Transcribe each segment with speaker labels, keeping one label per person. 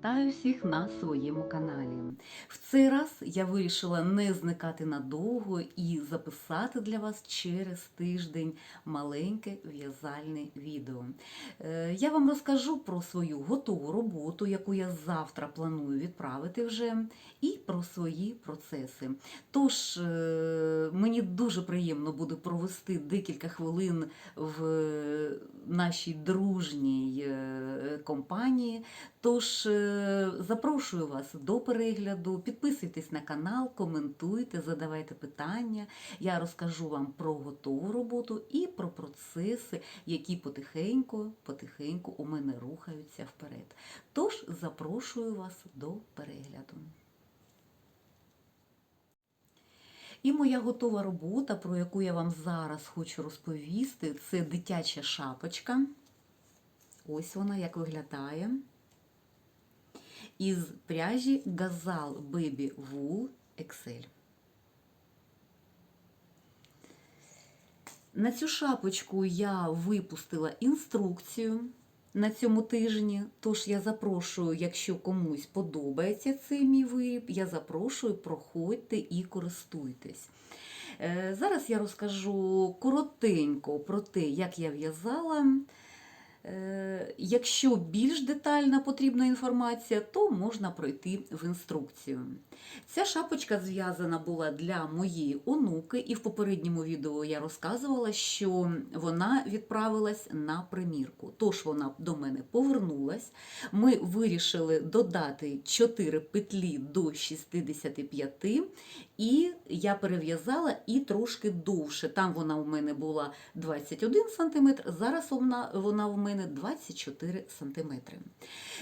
Speaker 1: Вітаю всіх на своєму каналі. В цей раз я вирішила не зникати надовго і записати для вас через тиждень маленьке в'язальне відео. Е, Я вам розкажу про свою готову роботу, яку я завтра планую відправити вже, і про свої процеси. Тож е, мені дуже приємно буде провести декілька хвилин в нашій дружній е, компанії. Тож е, запрошую вас до перегляду, підписуйтесь на канал, коментуйте, задавайте питання. Я розкажу вам про готову роботу і про процеси, які потихеньку, потихеньку у мене рухаються вперед. Тож запрошую вас до перегляду. І моя готова робота, про яку я вам зараз хочу розповісти, це дитяча шапочка. Ось вона як виглядає. Із пряжі Gazal Baby Wool XL. На цю шапочку я випустила інструкцію на цьому тижні. Тож я запрошую, якщо комусь подобається цей мій виріб, я запрошую, проходьте і користуйтесь. Е, Зараз я розкажу коротенько про те, як я в'язала. Е, Якщо більш детальна потрібна інформація, то можна пройти в інструкцію. Ця шапочка зв'язана була для моєї онуки, і в попередньому відео я розказувала, що вона відправилась на примірку. Тож вона до мене повернулась. Ми вирішили додати 4 петлі до 65, і я перев'язала і трошки довше. Там вона у мене була 21 см, зараз вона, вона в мене 24 см.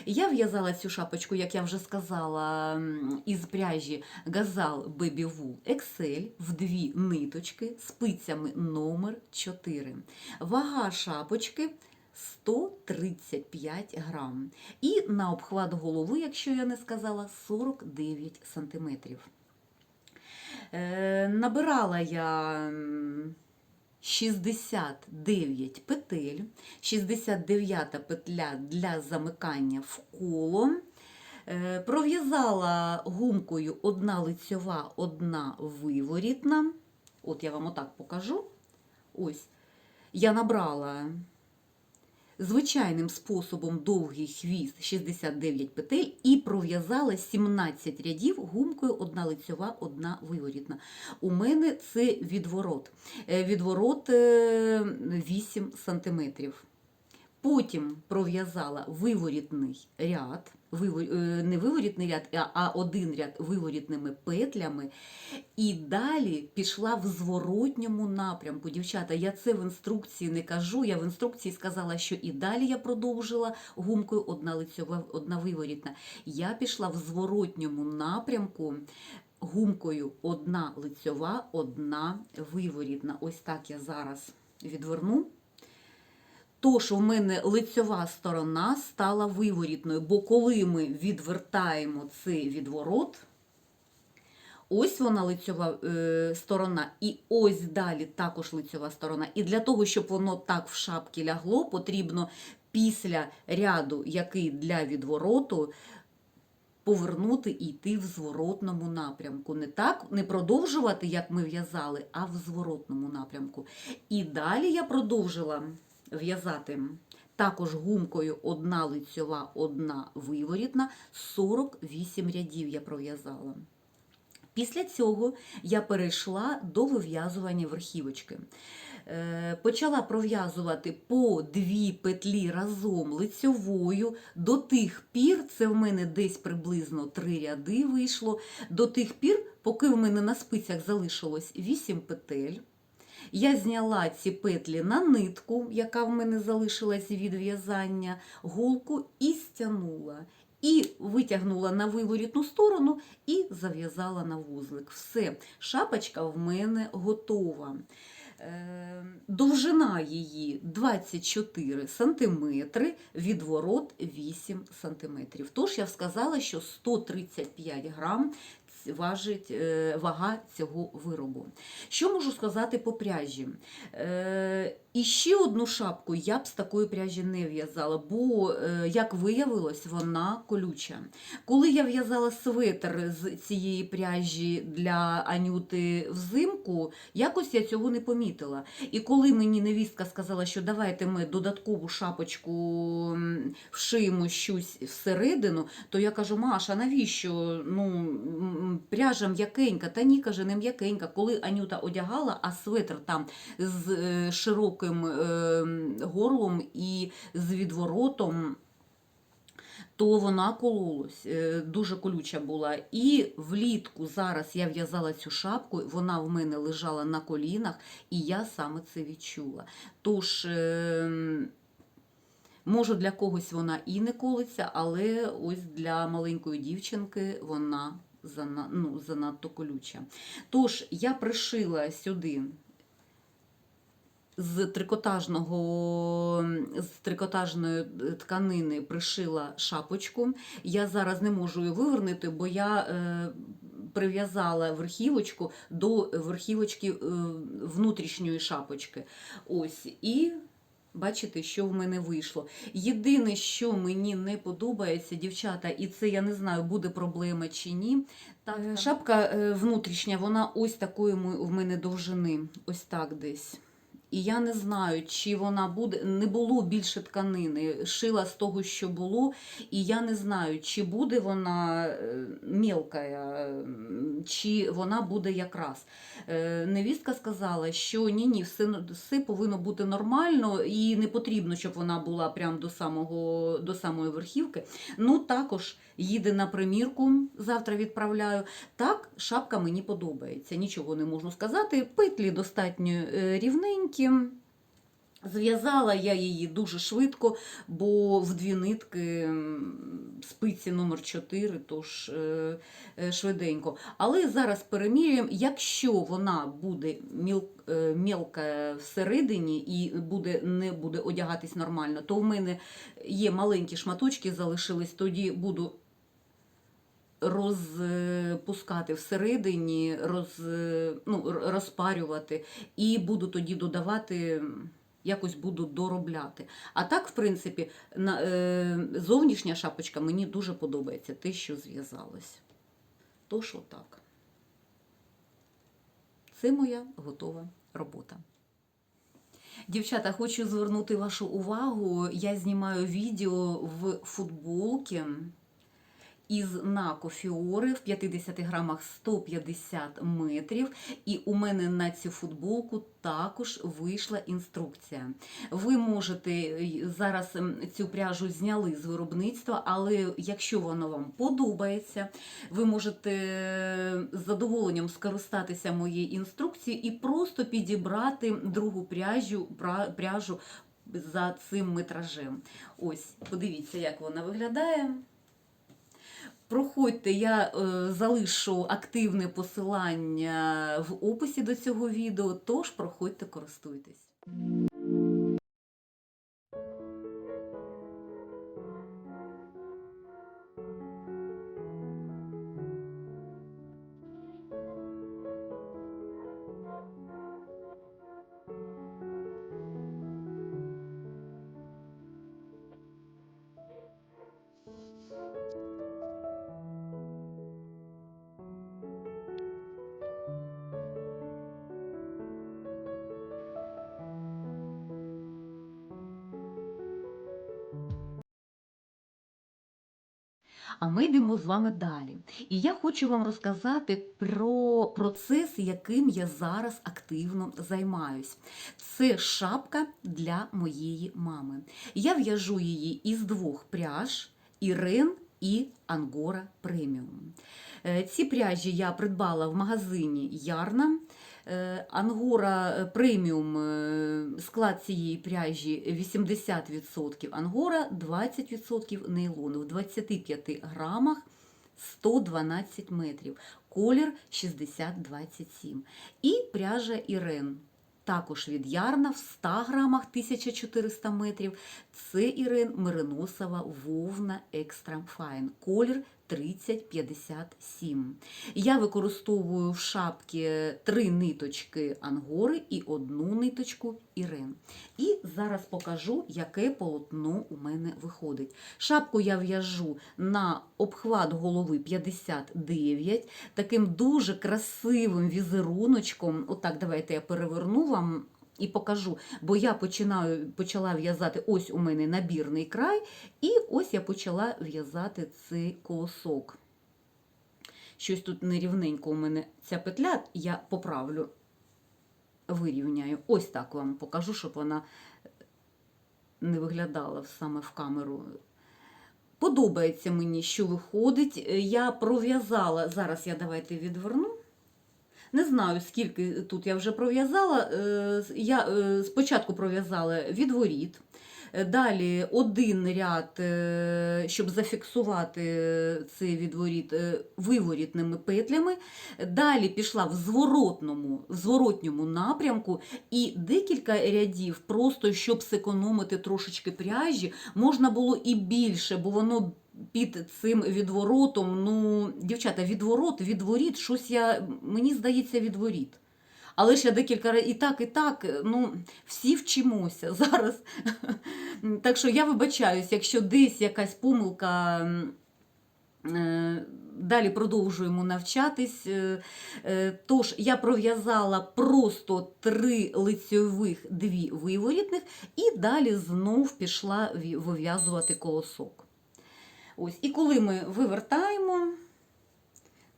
Speaker 1: Я в'язала цю шапочку, як я вже сказала, із пряжі Gazal Baby Wool XL в дві ниточки спицями номер 4. Вага шапочки 135 грам. І на обхват голови, якщо я не сказала, 49 сантиметрів. Е, Набирала я 69 петель, 69 петля для замикання в коло. Е, Пров'язала гумкою одна лицьова, одна виворітна. От я вам отак покажу. Ось. Я набрала звичайним способом довгий хвіст 69 петель і пров'язала 17 рядів гумкою одна лицьова, одна виворітна. У мене це відворот. Е, Відворот е, 8 см. Потім пров'язала виворітний ряд, е, не виворітний ряд, а- а один ряд виворітними петлями. І далі пішла в зворотньому напрямку. Дівчата, я це в інструкції не кажу. Я в інструкції сказала, що і далі я продовжила гумкою одна лицьова, одна виворітна. Я пішла в зворотньому напрямку. Гумкою одна лицьова, одна виворітна. Ось так я зараз відверну. Тож у мене лицьова сторона стала виворітною, бо коли ми відвертаємо цей відворот, ось вона лицьова е, сторона, і ось далі також лицьова сторона. І для того, щоб воно так в шапки лягло, потрібно після ряду, який для відвороту, повернути і йти в зворотному напрямку. Не так, не продовжувати, як ми в'язали, а в зворотному напрямку. І далі я продовжила в'язати також гумкою одна лицьова, одна виворітна, 48 рядів я пров'язала. Після цього я перейшла до вив'язування верхівочки. Е, Почала пров'язувати по дві петлі разом лицьовою. До тих пір, це в мене десь приблизно три ряди вийшло, до тих пір, поки в мене на спицях залишилось 8 петель. Я зняла ці петлі на нитку, яка в мене залишилась від в'язання, голку і стягнула. І витягнула на виворітну сторону і зав'язала на вузлик. Все, шапочка в мене готова. Е, Довжина її 24 см, відворот 8 см. Тож я сказала, що 135 грам важить е, вага цього виробу. Що можу сказати по пряжі? І ще одну шапку я б з такої пряжі не в'язала, бо, е, як виявилось, вона колюча. Коли я в'язала светр з цієї пряжі для Анюти взимку, якось я цього не помітила. І коли мені невістка сказала, що давайте ми додаткову шапочку вшиємо щось всередину, то я кажу, Маша, навіщо? Ну, пряжа м'якенька, та ні, каже, не м'якенька. Коли Анюта одягала, а светр там з е, широким е, горлом і з відворотом, то вона кололась, е, дуже колюча була. І влітку зараз я в'язала цю шапку, вона в мене лежала на колінах, і я саме це відчула. Тож, е, може, для когось вона і не колиться, але ось для маленької дівчинки вона зана- ну, занадто колюча. Тож, я пришила сюди з трикотажного з трикотажної е, тканини пришила шапочку. Я зараз не можу її вивернути, бо я е, прив'язала верхівочку до верхівочки е, внутрішньої шапочки. Ось і. Бачите, що в мене вийшло. Єдине, що мені не подобається, дівчата, і це я не знаю, буде проблема чи ні. Так, шапка внутрішня, вона ось такої в мене довжини, ось так десь. І я не знаю, чи вона буде. Не було більше тканини, шила з того, що було, і я не знаю, чи буде вона е, мілка, е, чи вона буде якраз. Е, Невістка сказала, що ні, ні, все, все повинно бути нормально, і не потрібно, щоб вона була прямо до, самого, до самої верхівки. Ну, також їде на примірку, завтра відправляю. Так, шапка мені подобається. Нічого не можу сказати. Петлі достатньо е, рівненькі. Зв'язала я її дуже швидко, бо в дві нитки спиці номер 4, тож е, е, швиденько. Але зараз перемірюємо, якщо вона буде міл, мілка всередині і буде, не буде одягатись нормально, то в мене є маленькі шматочки залишились, тоді буду розпускати всередині, роз, ну, розпарювати, і буду тоді додавати, якось буду доробляти. А так, в принципі, на, е, зовнішня шапочка мені дуже подобається, те, що зв'язалось. Тож отак. Це моя готова робота. Дівчата, хочу звернути вашу увагу. Я знімаю відео в футболці із Нако Фіори в 50 грамах 150 метрів. І у мене на цю футболку також вийшла інструкція. Ви можете е, зараз ем, цю пряжу зняли з виробництва, але якщо воно вам подобається, ви можете е, з задоволенням скористатися моєю інструкцією і просто підібрати другу пряжу, пряжу за цим метражем. Ось, подивіться, як вона виглядає. Проходьте, я е, залишу активне посилання в описі до цього відео, тож проходьте, користуйтесь. А ми йдемо з вами далі. І я хочу вам розказати про процес, яким я зараз активно займаюсь. Це шапка для моєї мами. Я в'яжу її із двох пряж Ірен і Ангора Преміум. Е, Ці пряжі я придбала в магазині Ярна. Е, Ангора е, преміум е, склад цієї пряжі 80% ангора, 20% нейлону. В 25 грамах 112 метрів. Колір 60-27. І пряжа Ірен. Також від Ярна в 100 грамах 1400 метрів. Це Ірен Мериносова Вовна Екстра Файн. Колір 30-57. Я використовую в шапки три ниточки ангори і одну ниточку ірен. І зараз покажу, яке полотно у мене виходить. Шапку я в'яжу на обхват голови 59, таким дуже красивим візеруночком. Отак, давайте я переверну вам. І покажу, бо я починаю, почала в'язати ось у мене набірний край, і ось я почала в'язати цей колосок. Щось тут нерівненько у мене ця петля, я поправлю, вирівняю. Ось так вам покажу, щоб вона не виглядала саме в камеру. Подобається мені, що виходить. Я пров'язала, зараз я давайте відверну. Не знаю, скільки тут я вже пров'язала. Е, Я е, спочатку пров'язала відворіт, е, далі один ряд, щоб зафіксувати цей відворіт виворітними петлями. Далі пішла в зворотному, в зворотньому напрямку і декілька рядів, просто щоб зекономити трошечки пряжі, можна було і більше, бо воно під цим відворотом. Ну, дівчата, відворот, відворіт, щось я, мені здається, відворіт. Але я декілька разів і так, і так, ну, всі вчимося зараз. Так що я вибачаюсь, якщо десь якась помилка. е, Далі продовжуємо навчатись. Е, е, Тож я пров'язала просто три лицьових, дві виворітних, і далі знов пішла вив'язувати колосок. Ось. І коли ми вивертаємо,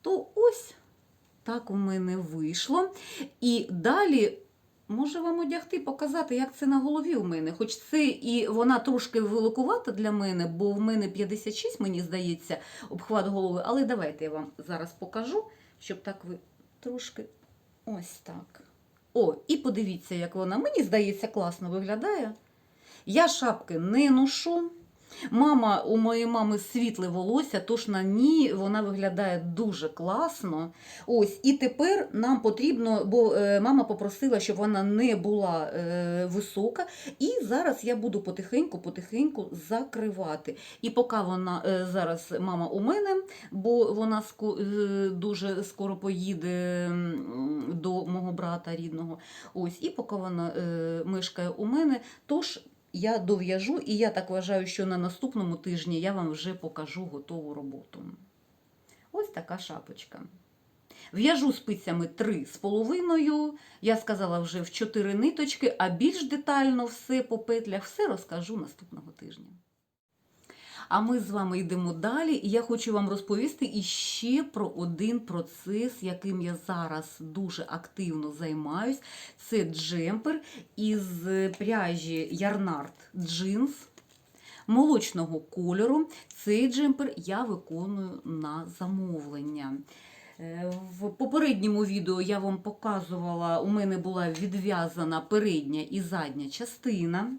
Speaker 1: то ось так у мене вийшло. І далі. Може вам одягти, показати, як це на голові у мене. Хоч це і вона трошки великувата для мене, бо в мене 56, мені здається, обхват голови. Але давайте я вам зараз покажу, щоб так ви трошки ось так. О, і подивіться, як вона. Мені здається, класно виглядає. Я шапки не ношу. Мама, у моєї мами світле волосся, тож на ній вона виглядає дуже класно. Ось, і тепер нам потрібно, бо е, мама попросила, щоб вона не була е, висока. І зараз я буду потихеньку-потихеньку закривати. І поки вона е, зараз мама у мене, бо вона дуже скоро поїде до мого брата рідного. Ось, і поки вона мешкає у мене, тож я дов'яжу, і я так вважаю, що на наступному тижні я вам вже покажу готову роботу. Ось така шапочка. В'яжу спицями три з половиною. Я сказала вже в 4 ниточки, а більш детально все по петлях, все розкажу наступного тижня. А ми з вами йдемо далі, і я хочу вам розповісти іще про один процес, яким я зараз дуже активно займаюсь. Це джемпер із пряжі Ярнард джинс молочного кольору. Цей джемпер я виконую на замовлення. Е, В попередньому відео я вам показувала, у мене була відв'язана передня і задня частина,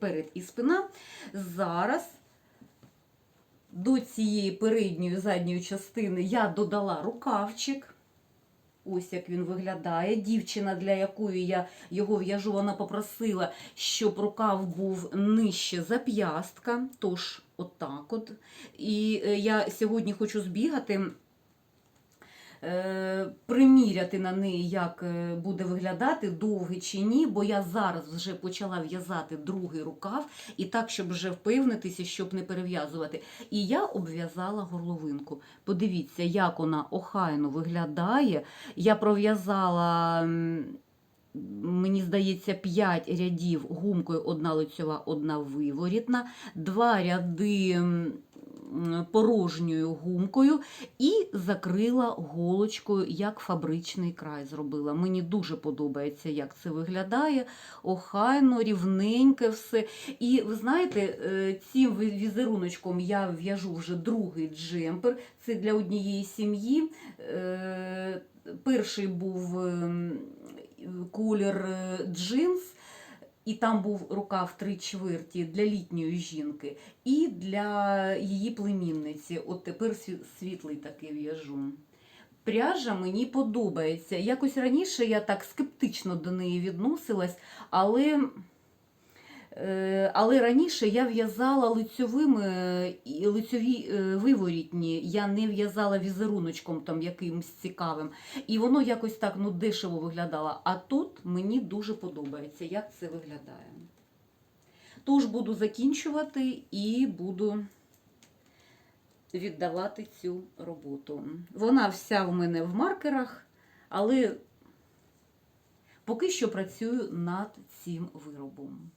Speaker 1: перед і спина. Зараз до цієї передньої задньої частини я додала рукавчик. Ось як він виглядає. Дівчина, для якої я його в'яжу, вона попросила, щоб рукав був нижче зап'ястка. Тож, отак от. І е, я сьогодні хочу збігати, приміряти на неї, як е, буде виглядати, довгий чи ні, бо я зараз вже почала в'язати другий рукав, і так, щоб вже впевнитися, щоб не перев'язувати. І я обв'язала горловинку. Подивіться, як вона охайно виглядає. Я пров'язала. Мені здається, 5 рядів гумкою одна лицьова, одна виворітна, два ряди порожньою гумкою і закрила голочкою, як фабричний край зробила. Мені дуже подобається, як це виглядає. Охайно, рівненьке все. І ви знаєте, е, цим візеруночком я в'яжу вже другий джемпер. Це для однієї сім'ї. Е, Перший був ем, колір е, джинс. І там був рукав три чверті для літньої жінки і для її племінниці. От тепер світлий такий в'яжу. Пряжа мені подобається. Якось раніше я так скептично до неї відносилась, але Але раніше я в'язала лицьовими е, лицьові е, виворітні, я не в'язала візеруночком там якимось цікавим. І воно якось так ну, дешево виглядало. А тут мені дуже подобається, як це виглядає. Тож буду закінчувати і буду віддавати цю роботу. Вона вся в мене в маркерах, але поки що працюю над цим виробом.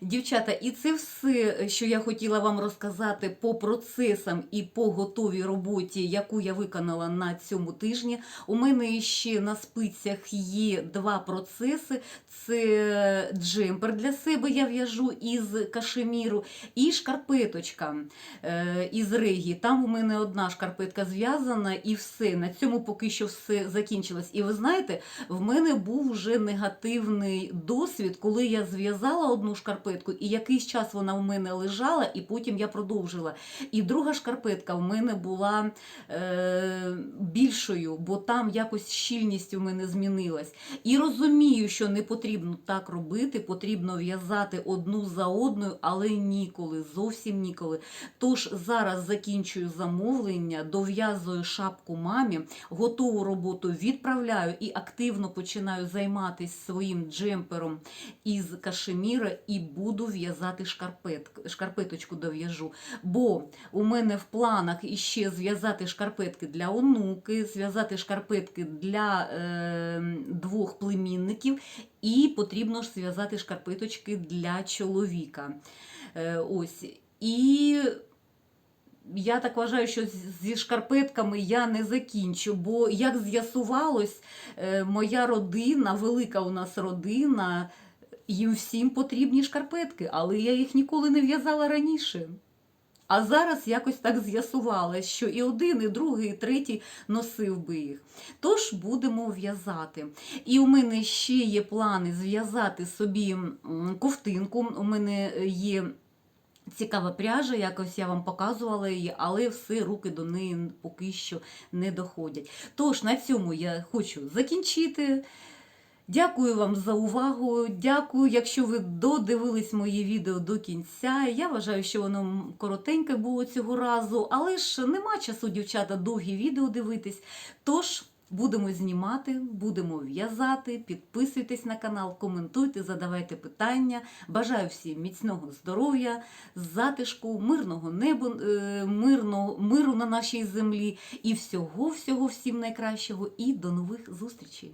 Speaker 1: Дівчата, і це все, що я хотіла вам розказати по процесам і по готовій роботі, яку я виконала на цьому тижні. У мене ще на спицях є два процеси: це джемпер для себе я в'яжу із кашеміру, і шкарпеточка е, із регі. Там у мене одна шкарпетка зв'язана, і все. На цьому поки що все закінчилось. І ви знаєте, в мене був вже негативний досвід, коли я зв'язала одну шкарпетку, і якийсь час вона в мене лежала, і потім я продовжила. І друга шкарпетка в мене була е, більшою, бо там якось щільність у мене змінилась. І розумію, що не потрібно так робити, потрібно в'язати одну за одною, але ніколи, зовсім ніколи. Тож зараз закінчую замовлення, дов'язую шапку мамі, готову роботу відправляю і активно починаю займатися своїм джемпером із кашеміра і буду в'язати шкарпет, шкарпеточку дов'яжу. Бо у мене в планах іще зв'язати шкарпетки для онуки, зв'язати шкарпетки для е, двох племінників, і потрібно ж зв'язати шкарпеточки для чоловіка. Е, ось. І я так вважаю, що зі шкарпетками я не закінчу, бо як з'ясувалось, е, моя родина, велика у нас родина, їм всім потрібні шкарпетки, але я їх ніколи не в'язала раніше. А зараз якось так з'ясувалось, що і один, і другий, і третій носив би їх. Тож будемо в'язати. І у мене ще є плани зв'язати собі ковтинку. У мене є цікава пряжа, якось я вам показувала її, але все руки до неї поки що не доходять. Тож на цьому я хочу закінчити. Дякую вам за увагу. Дякую, якщо ви додивились моє відео до кінця. Я вважаю, що воно коротеньке було цього разу, але ж нема часу, дівчата, довгі відео дивитись. Тож будемо знімати, будемо в'язати. Підписуйтесь на канал, коментуйте, задавайте питання. Бажаю всім міцного здоров'я, затишку, мирного неба, е, мирного, миру на нашій землі і всього, всього всім найкращого. І до нових зустрічей!